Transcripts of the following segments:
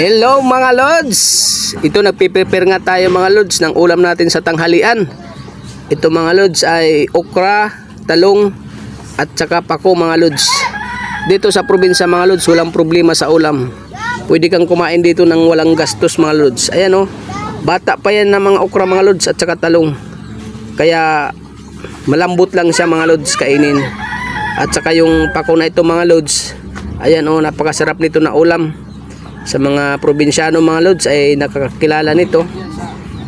Hello mga lods! Ito nagpiprepare nga tayo mga lods ng ulam natin sa tanghalian. Ito mga lods ay okra, talong at saka pako mga lods. Dito sa probinsya mga lods walang problema sa ulam. Pwede kang kumain dito ng walang gastos mga lods. Ayan o, bata pa yan ng mga okra mga lods at saka talong. Kaya malambot lang siya mga lods kainin. At saka yung pako na ito mga lods, ayan o, napakasarap nito na ulam sa mga probinsyano mga lods ay nakakakilala nito.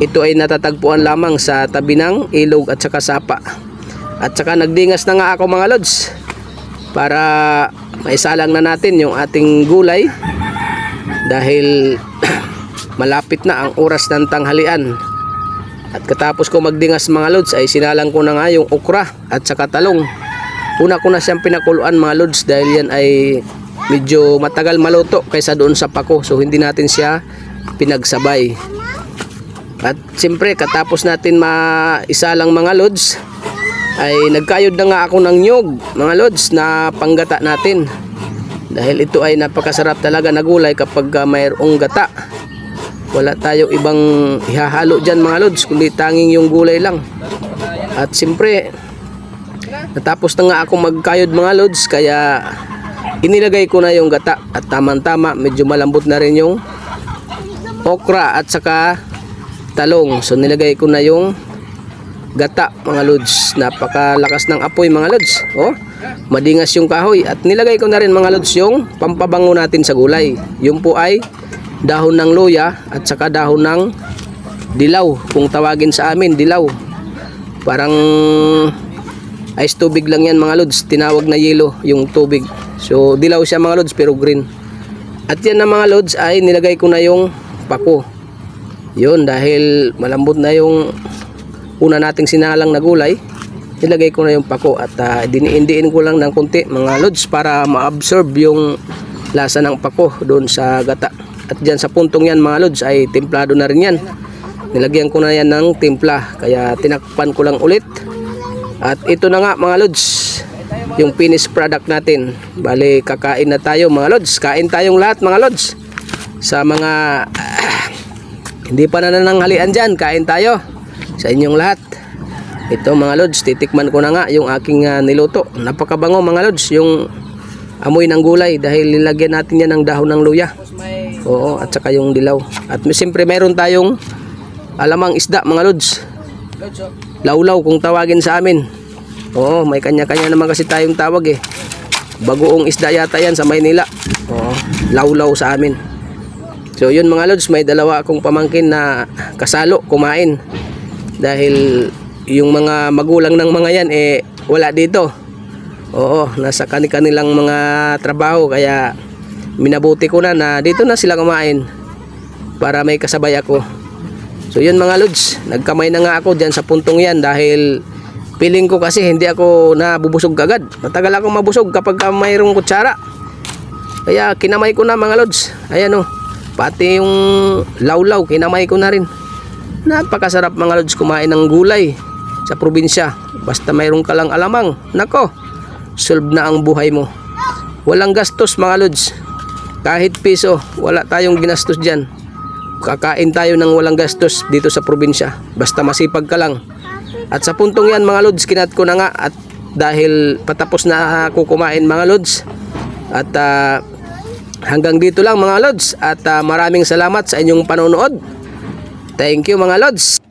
Ito ay natatagpuan lamang sa tabi ng ilog at saka sapa. At saka nagdingas na nga ako mga lods para maisalang na natin yung ating gulay dahil malapit na ang oras ng tanghalian. At katapos ko magdingas mga lods ay sinalang ko na nga yung okra at saka talong. Una ko na siyang pinakuluan mga lods dahil yan ay medyo matagal maluto kaysa doon sa pako. So hindi natin siya pinagsabay. At siyempre katapos natin maisa lang mga lods ay nagkayod na nga ako ng nyog mga lods na panggata natin. Dahil ito ay napakasarap talaga na gulay kapag uh, mayroong gata. Wala tayong ibang ihahalo dyan mga lods kundi tanging yung gulay lang. At siyempre natapos na nga ako magkayod mga lods kaya inilagay ko na yung gata at tamang-tama medyo malambot na rin yung okra at saka talong. So nilagay ko na yung gata mga lods. Napakalakas ng apoy mga lods. Oh madingas yung kahoy. At nilagay ko na rin mga lods yung pampabango natin sa gulay. Yung po ay dahon ng luya at saka dahon ng dilaw kung tawagin sa amin dilaw. Parang ice tubig lang yan mga lods. Tinawag na yelo yung tubig so dilaw siya mga lods pero green. At yan na mga lods ay nilagay ko na yung pako. Yun dahil malambot na yung una nating sinalang na gulay nilagay ko na yung pako. At uh, diniindiin ko lang ng konti mga lods para ma-absorb yung lasa ng pako doon sa gata. At dyan sa puntong yan mga lods ay templado na rin yan. Nilagyan ko na yan ng timpla kaya tinakpan ko lang ulit. At ito na nga mga lods yung finished product natin. Bali kakain na tayo mga lods. Kain tayong lahat mga lods. Sa mga hindi pa nanananghalian dyan kain tayo. Sa inyong lahat. Ito mga lods titikman ko na nga yung aking uh, niluto. Napakabango mga lods yung amoy ng gulay dahil nilagyan natin yan ng dahon ng luya. Oo at saka yung dilaw. At siyempre meron tayong alamang isda mga lods. Lawlaw kung tawagin sa amin oo may kanya-kanya naman kasi tayong tawag eh. Bagoong isda yata yan sa Maynila. Oo lawlaw sa amin. So yun mga lods may dalawa akong pamangkin na kasalo kumain. Dahil yung mga magulang ng mga yan eh wala dito. Oo nasa kanilang mga trabaho kaya minabuti ko na na dito na sila kumain para may kasabay ako. So yun mga lods, nagkamay na nga ako dyan sa puntong yan dahil feeling ko kasi hindi ako nabubusog agad. Matagal akong mabusog kapag mayroong kutsara. Kaya kinamay ko na mga lods. Ayan o, pati yung lawlaw kinamay ko na rin. Napakasarap mga lods kumain ng gulay sa probinsya. Basta mayroong ka lang alamang. Nako, solve na ang buhay mo. Walang gastos mga lods. Kahit piso, wala tayong ginastos dyan kakain tayo ng walang gastos dito sa probinsya basta masipag ka lang at sa puntong yan mga lods kinat ko na nga. At dahil patapos na ako kumain mga lods at uh, hanggang dito lang mga lods. At uh, maraming salamat sa inyong panonood. Thank you mga lods